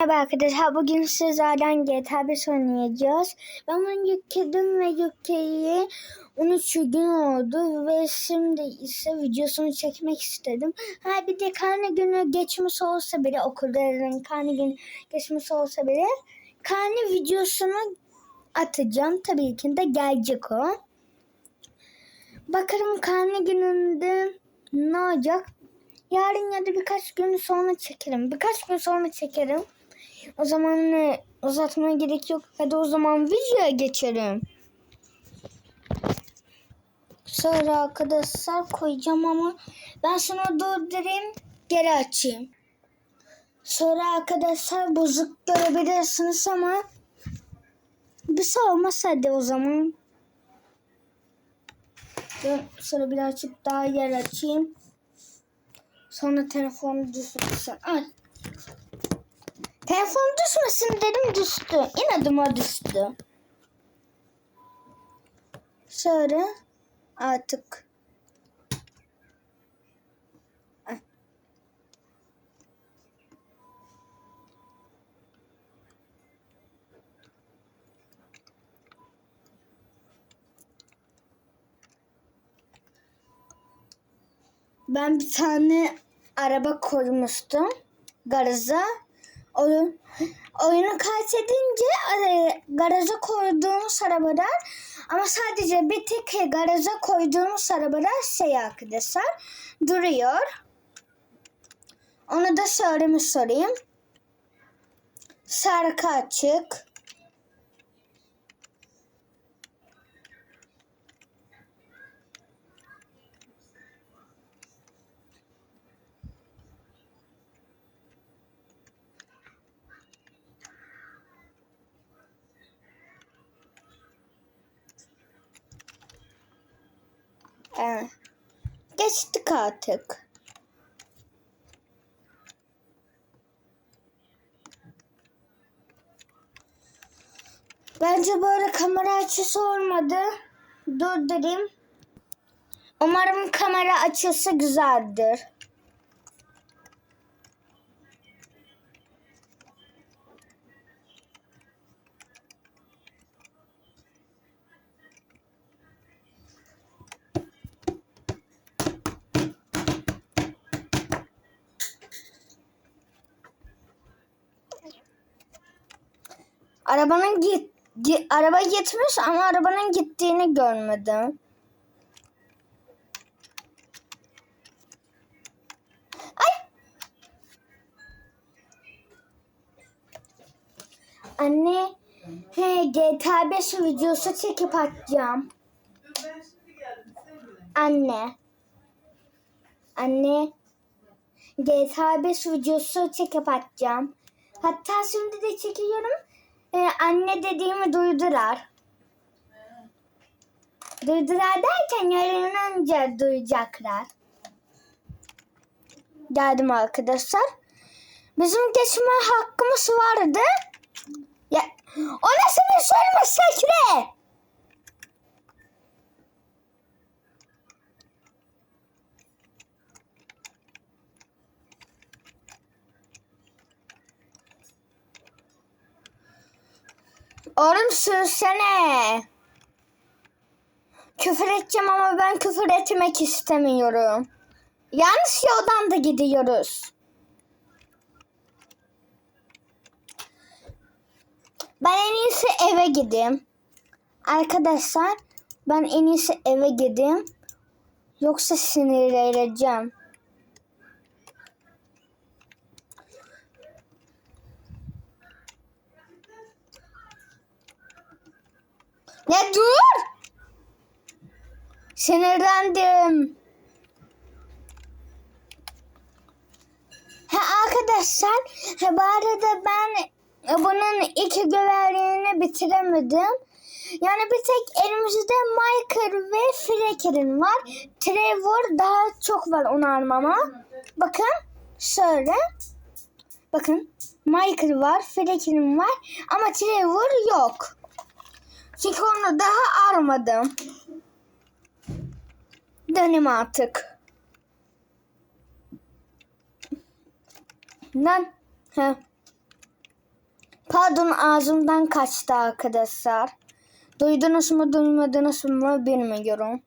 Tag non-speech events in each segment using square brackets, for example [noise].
Merhaba arkadaşlar. Bugün sizlerden GTA 5 oynayacağız. Ben bunu yükledim ve yükleyi 13 gün oldu ve şimdi ise videosunu çekmek istedim. Ha bir de karne günü geçmiş olsa bile okulların karne günü geçmiş olsa bile karne videosunu atacağım. Tabii ki de gelecek o. Bakalım karne gününde ne olacak? Yarın ya da birkaç gün sonra çekerim. Birkaç gün sonra çekerim. O zaman ne uzatmaya gerek yok. Hadi o zaman videoya geçelim. Sonra arkadaşlar koyacağım ama ben şunu durdurayım geri açayım. Sonra arkadaşlar bozuk görebilirsiniz ama bir şey olmaz hadi o zaman. Sonra birazcık daha yer açayım. Sonra telefonu düşürsün. Ay. Telefon düşmesin dedim düştü. İnadıma düştü. Şöyle artık. Ben bir tane araba koymuştum garaja. Oyun, oyunu kaydedince araya, garaja koyduğumuz arabalar ama sadece bir tek garaja koyduğumuz arabalar şey arkadaşlar duruyor. Onu da söylemiş sorayım. Şarkı açık. Evet. Geçtik artık. Bence böyle kamera açısı olmadı. Durdurayım. Umarım kamera açısı güzeldir. Arabanın git, gi- araba gitmiş ama arabanın gittiğini görmedim. Ay! Anne, he, GTA 5 videosu çekip atacağım. Anne. Anne. GTA 5 videosu çekip atacağım. Hatta şimdi de çekiyorum. Ee, anne dediğimi duydular. Duydular derken yarın önce duyacaklar. Geldim arkadaşlar. Bizim geçme hakkımız vardı. Ya, o nasıl bir söyleme sekre? Oğlum sürsene. Küfür edeceğim ama ben küfür etmek istemiyorum. Yanlış yoldan da gidiyoruz. Ben en iyisi eve gideyim. Arkadaşlar ben en iyisi eve gideyim. Yoksa sinirleneceğim. Ne dur? Sinirlendim. Ha arkadaşlar, ha, bu arada ben bunun iki görevlerini bitiremedim. Yani bir tek elimizde Michael ve Frecker'in var. Trevor daha çok var onu almama. Bakın şöyle. Bakın Michael var, Frecker'in var ama Trevor yok. Çünkü onu daha almadım. Dönüm artık. Lan. He. Pardon ağzımdan kaçtı arkadaşlar. Duydunuz mu duymadınız mı bilmiyorum.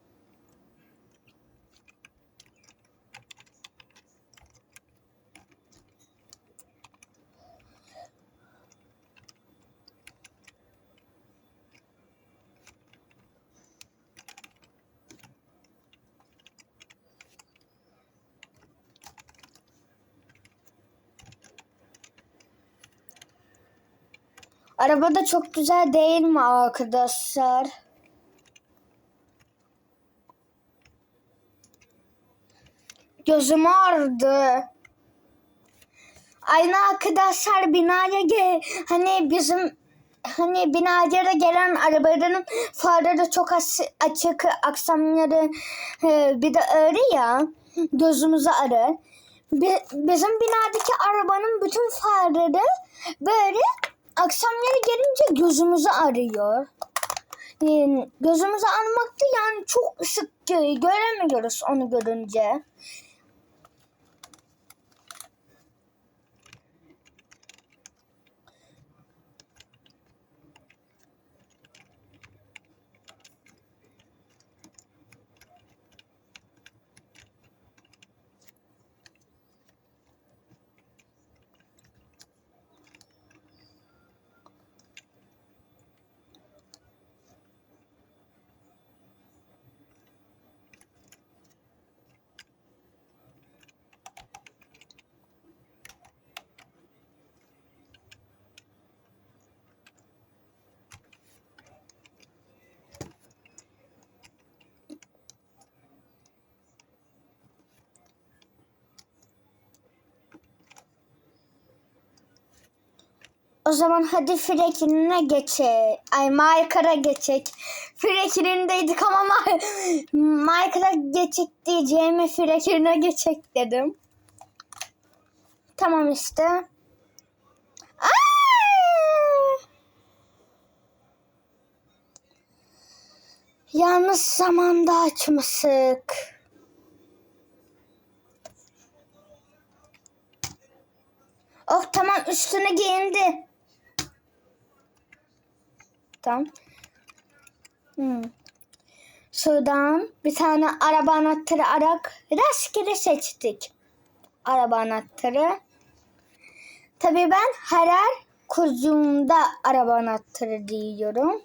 Araba da çok güzel değil mi arkadaşlar? Gözüm ağrıdı. Aynı arkadaşlar binaya ge hani bizim hani binaya gelen arabaların farları çok açık akşamları e, bir de öyle ya gözümüzü arı. Bi- bizim binadaki arabanın bütün farları böyle akşamları gelince gözümüzü arıyor. Gözümüzü armakta yani çok gö- göremiyoruz onu görünce. O zaman hadi Frekin'ine geçe. Ay Maykar'a geçek. Frekin'indeydik ama May Maykar'a geçek diyeceğime Frekin'e geçek dedim. Tamam işte. Aa! Yalnız zamanda açmışık. Oh tamam üstüne giyindi. Tamam. Hmm. Şuradan bir tane araba anahtarı arak rastgele seçtik. Araba anahtarı. Tabii ben her yer kurduğumda araba anahtarı diyorum.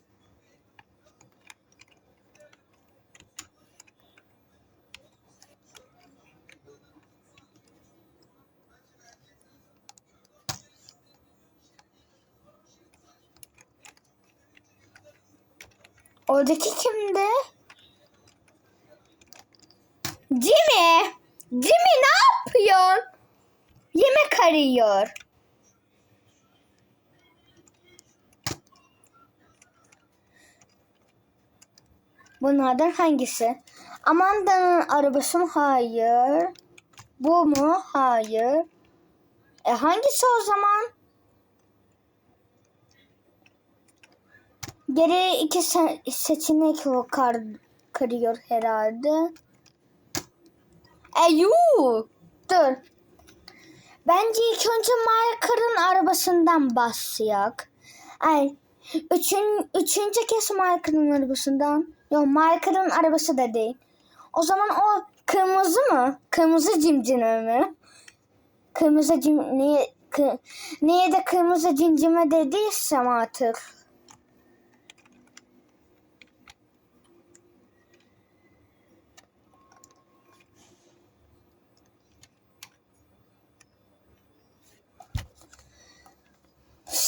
Oradaki kimdi? Jimmy! Jimmy ne yapıyorsun? Yemek arıyor. Bunlardan hangisi? Amanda'nın arabası mı? Hayır. Bu mu? Hayır. E hangisi o zaman? Geri iki se- seçenek kar kırıyor herhalde. Eyyuu! Dur. Bence ilk önce Marker'ın arabasından başlayak. Ay, üçün, üçüncü kez Marker'ın arabasından. Yok Marker'ın arabası da değil. O zaman o kırmızı mı? Kırmızı cimcime mi? Kırmızı cim... Niye, kı, niye de kırmızı cimcime dediysem artık.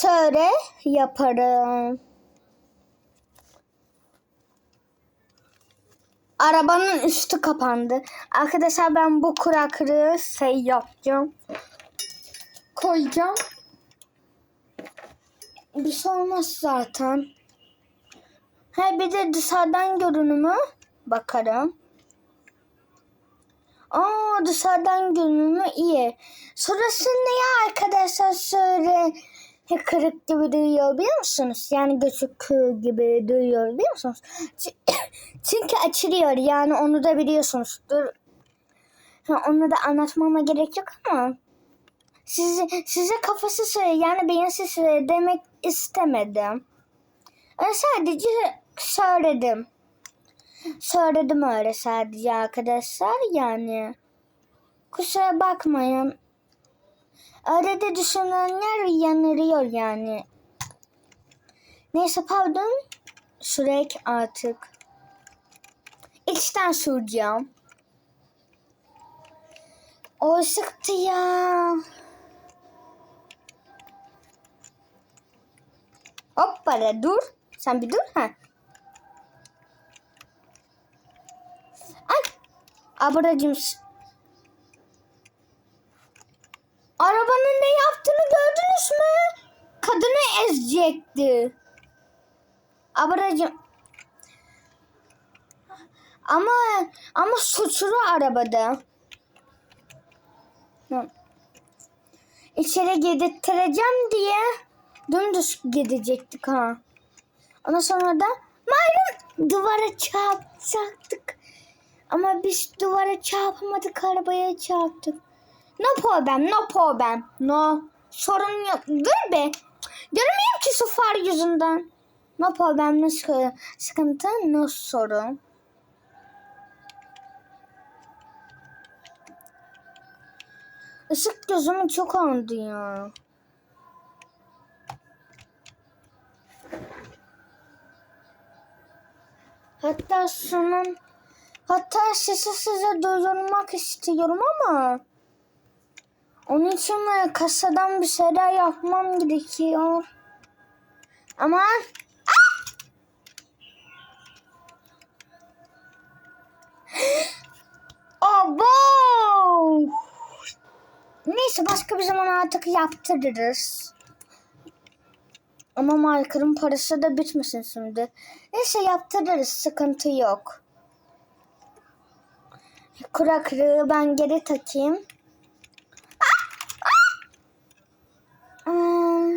Şöyle yaparım. Arabanın üstü kapandı. Arkadaşlar ben bu kuraklığı şey yapacağım. Koyacağım. Bir şey olmaz zaten. Ha bir de dışarıdan görünümü bakarım. Aa dışarıdan görünümü iyi. Sonrası niye arkadaşlar şöyle kırık gibi duyuyor biliyor musunuz? Yani gözüküyor gibi duyuyor biliyor musunuz? [coughs] Çünkü açılıyor yani onu da biliyorsunuz. Dur. Ha, onu da anlatmama gerek yok ama size, size kafası söyle yani beyinsiz söyle demek istemedim. Ben sadece söyledim. Söyledim öyle sadece arkadaşlar yani. Kusura bakmayın. Öyle de düşünenler yanılıyor yani. Neyse pardon. Sürek artık. İçten soracağım. O sıktı ya. Hoppala dur. Sen bir dur ha. Ay. Abracım. Arabanın ne yaptığını gördünüz mü? Kadını ezecekti. Abracım. Ama ama suçlu arabada. İçeri gidettireceğim diye dümdüz gidecektik ha. Ondan sonra da malum duvara çarpacaktık. Ama biz duvara çarpamadık arabaya çarptık. No problem, no problem. No. Sorun yok. Dur be. Görmeyeyim ki su far yüzünden. No problem, no sıkı- sıkıntı, no sorun. Işık gözümü çok andı ya. Hatta sunun hatta sesi size duyurmak istiyorum ama onun için kasadan bir şeyler yapmam gerekiyor. Ama [gasps] Abo! Neyse başka bir zaman artık yaptırırız. Ama markanın parası da bitmesin şimdi. Neyse yaptırırız sıkıntı yok. Kuraklığı ben geri takayım. Aa,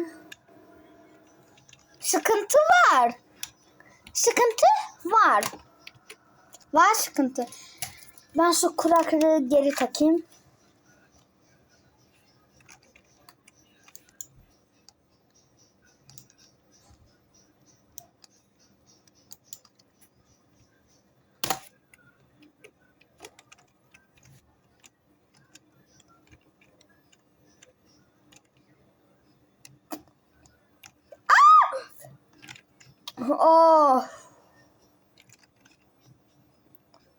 sıkıntı var. Sıkıntı var. Var sıkıntı. Ben şu kuraklığı geri takayım. Oh.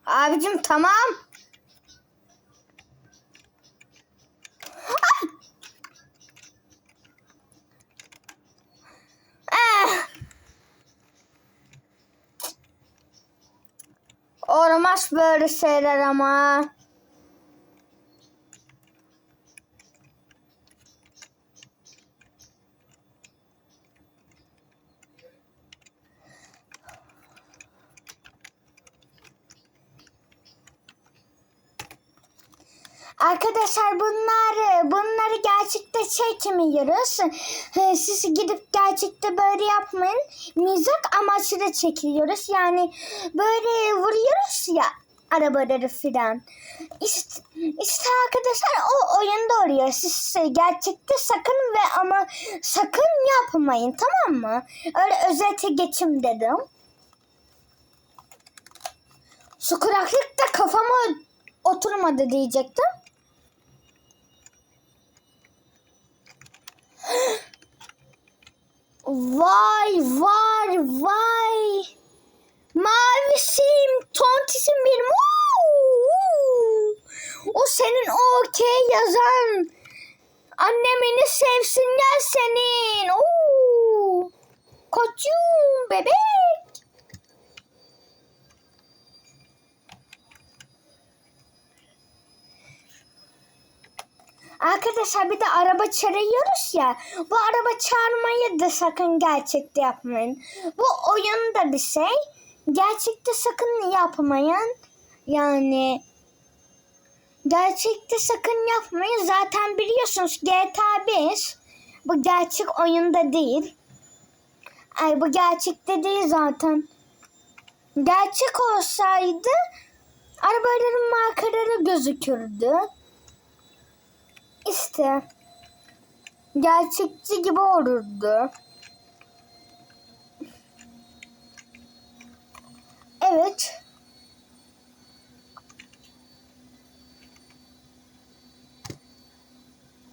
Abicim tamam. Ah. Olmaz böyle şeyler ama. Çekmiyoruz. Ee, Siz gidip gerçekte böyle yapmayın. Mizah amaçlı çekiyoruz. Yani böyle vuruyoruz ya arabaları filan. İşte, işte arkadaşlar o oyunda oluyor. Siz gerçekte sakın ve ama sakın yapmayın tamam mı? Öyle özete geçim dedim. Su kuraklık da kafama oturmadı diyecektim. Vay vay vay. Mavisim, tontisim benim. O senin okey yazan. Annemini sevsin gel senin. Oo! Koçum bebek. Arkadaşlar bir de araba çağırıyoruz ya. Bu araba çağırmayı da sakın gerçekte yapmayın. Bu oyunda bir şey. Gerçekte sakın yapmayın. Yani gerçekte sakın yapmayın. Zaten biliyorsunuz GTA 5 bu gerçek oyunda değil. Ay bu gerçekte değil zaten. Gerçek olsaydı arabaların markaları gözükürdü. İşte gerçekçi gibi olurdu. Evet.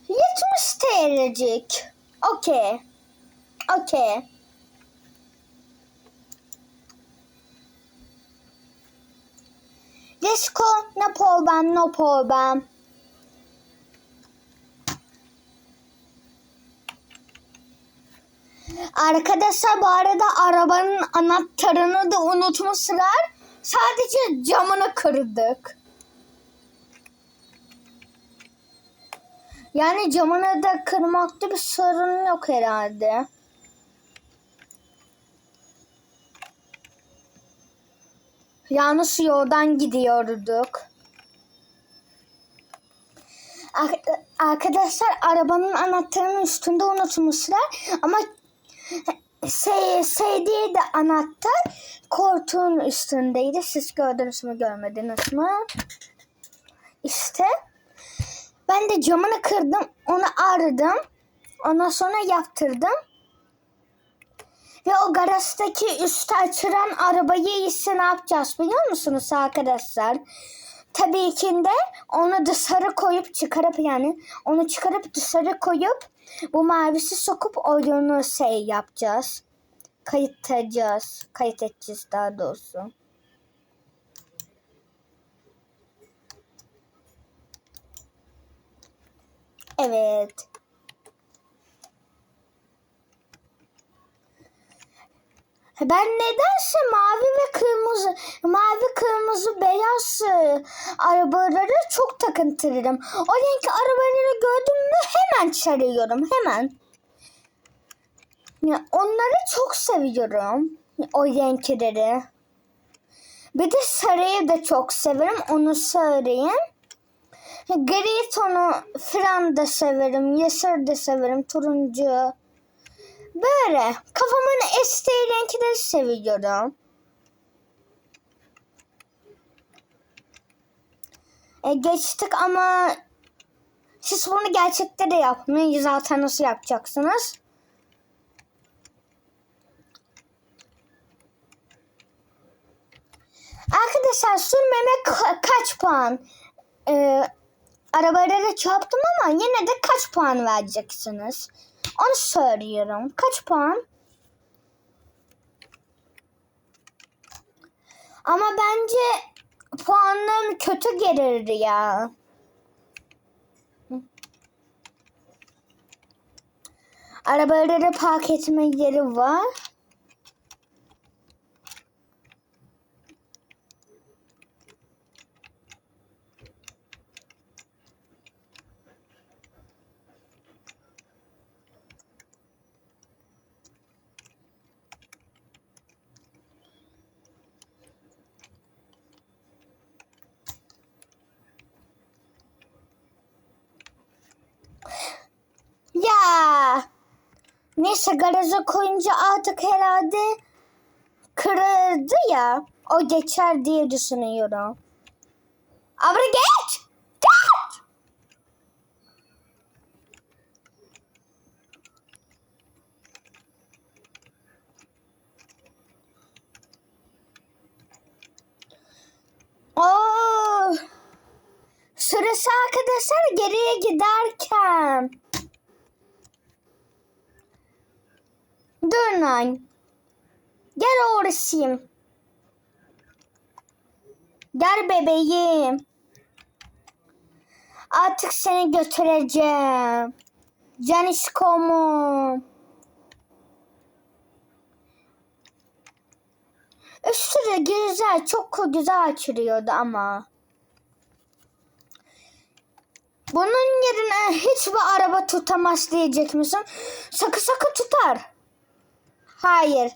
Yetmiş TL'cik. Okey. Okey. Go. No problem. No problem. Arkadaşlar bu arada arabanın anahtarını da unutmuşlar. Sadece camını kırdık. Yani camını da kırmakta bir sorun yok herhalde. Yanlış yoldan gidiyorduk. Ar- Arkadaşlar arabanın anahtarının üstünde unutmuşlar ama S diye de anahtar koltuğun üstündeydi. Siz gördünüz mü görmediniz mi? İşte ben de camını kırdım. Onu aradım. Ondan sonra yaptırdım. Ve o garajdaki üstü açılan arabayı ise ne yapacağız biliyor musunuz arkadaşlar? Tabii ki de onu dışarı koyup çıkarıp yani onu çıkarıp dışarı koyup bu mavisi sokup oyunu şey yapacağız. Kayıtlayacağız. Kayıt edeceğiz daha doğrusu. Evet. Ben nedense mavi ve kırmızı, mavi, kırmızı, beyaz e, arabaları çok takıntılıyım. O renk arabaları gördüm mü hemen çağırıyorum, hemen. Ya, onları çok seviyorum, o renkleri. Bir de sarıyı da çok severim, onu söyleyeyim. Gri tonu falan da severim, yeşil de severim, turuncu. Böyle kafamın estiği renkleri seviyorum. E, geçtik ama siz bunu gerçekte de yapmayın. Zaten nasıl yapacaksınız? Arkadaşlar sürmeme ka- kaç puan? Ee, arabalara çarptım ama yine de kaç puan vereceksiniz? Onu söylüyorum. Kaç puan? Ama bence puanım kötü gelirdi ya. Arabaları park etme yeri var. Ya. Neyse garaja koyunca artık herhalde kırıldı ya. O geçer diye düşünüyorum. Lan. Gel uğraşayım. Gel bebeğim. Artık seni götüreceğim. Canişkomu. Üstü de güzel, çok güzel açılıyordu ama. Bunun yerine hiçbir araba tutamaz diyecek misin? Sakı sakı tutar. Hayır.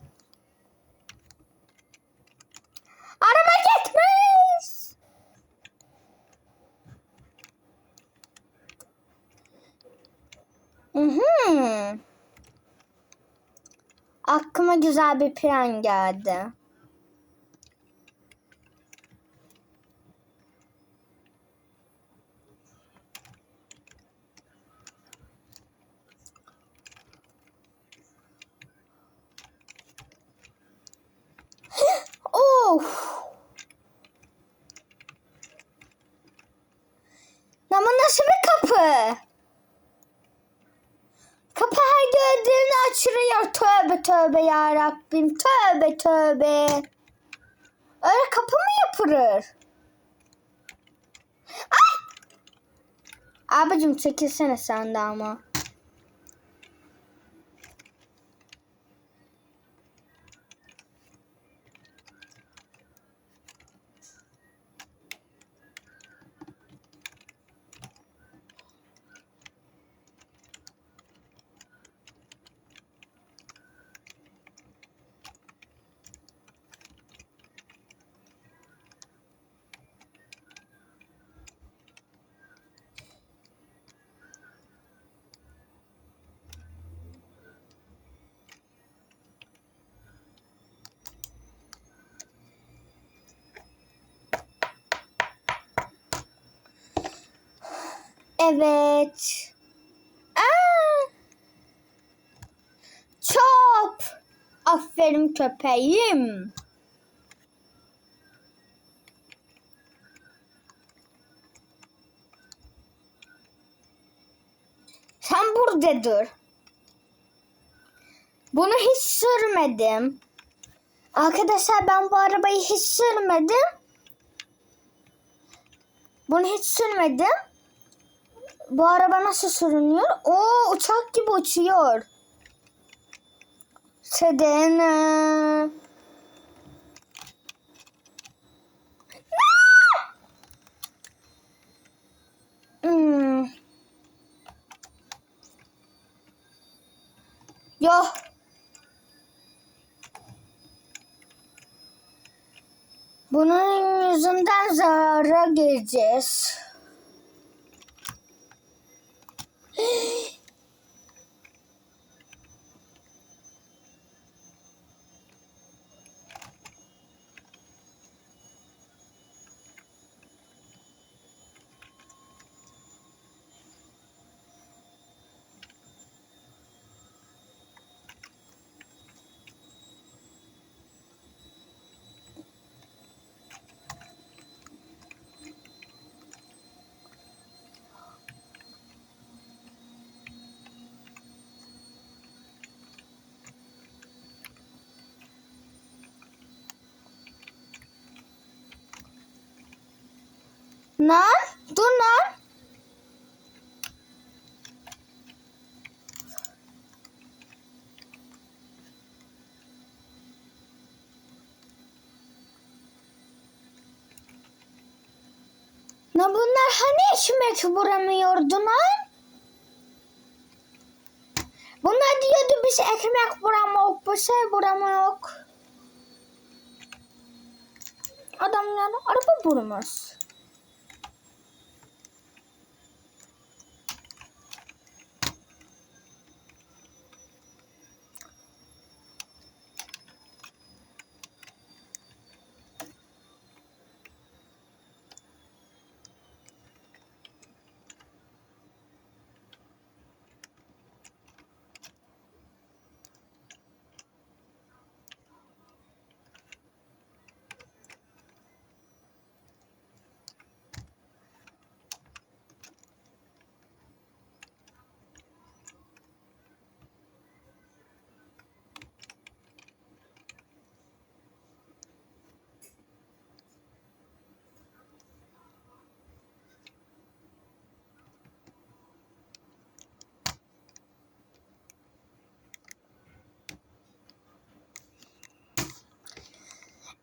Araba gitmiş. Mhm. Aklıma güzel bir plan geldi. Of. Ama nasıl bir kapı? Kapı her gördüğümde açılıyor. Tövbe tövbe ya Rabbim. Tövbe tövbe. Öyle kapı mı yapılır? Ay! Abicim çekilsene sen de ama. Evet. Aa! Çop. Aferin köpeğim. Sen burada dur. Bunu hiç sürmedim. Arkadaşlar ben bu arabayı hiç sürmedim. Bunu hiç sürmedim. Bu araba nasıl sürünüyor? Oo uçak gibi uçuyor. Sedene. Hmm. Bunun yüzünden zarara gireceğiz. Lan dur lan. Ne bunlar hani ekmek vuramıyordu lan? Bunlar diyordu biz ekmek vuramıyor, bir şey vuramıyor. Adam yani araba vurmaz.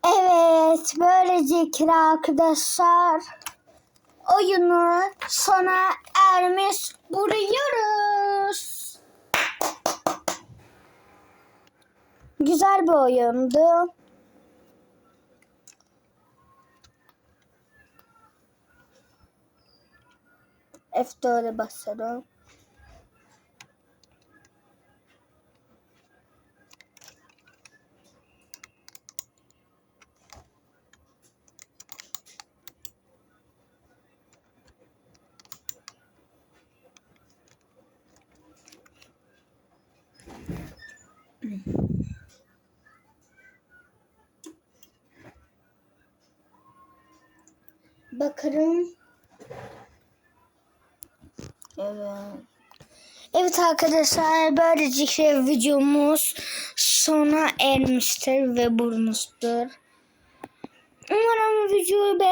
Evet, böylelikle arkadaşlar oyunu sona ermiş buluyoruz. Güzel bir oyundu. F4'e basalım. Bakarım. Evet. Evet arkadaşlar böylece videomuz sona ermiştir ve bulmuştur. Umarım videoyu beğen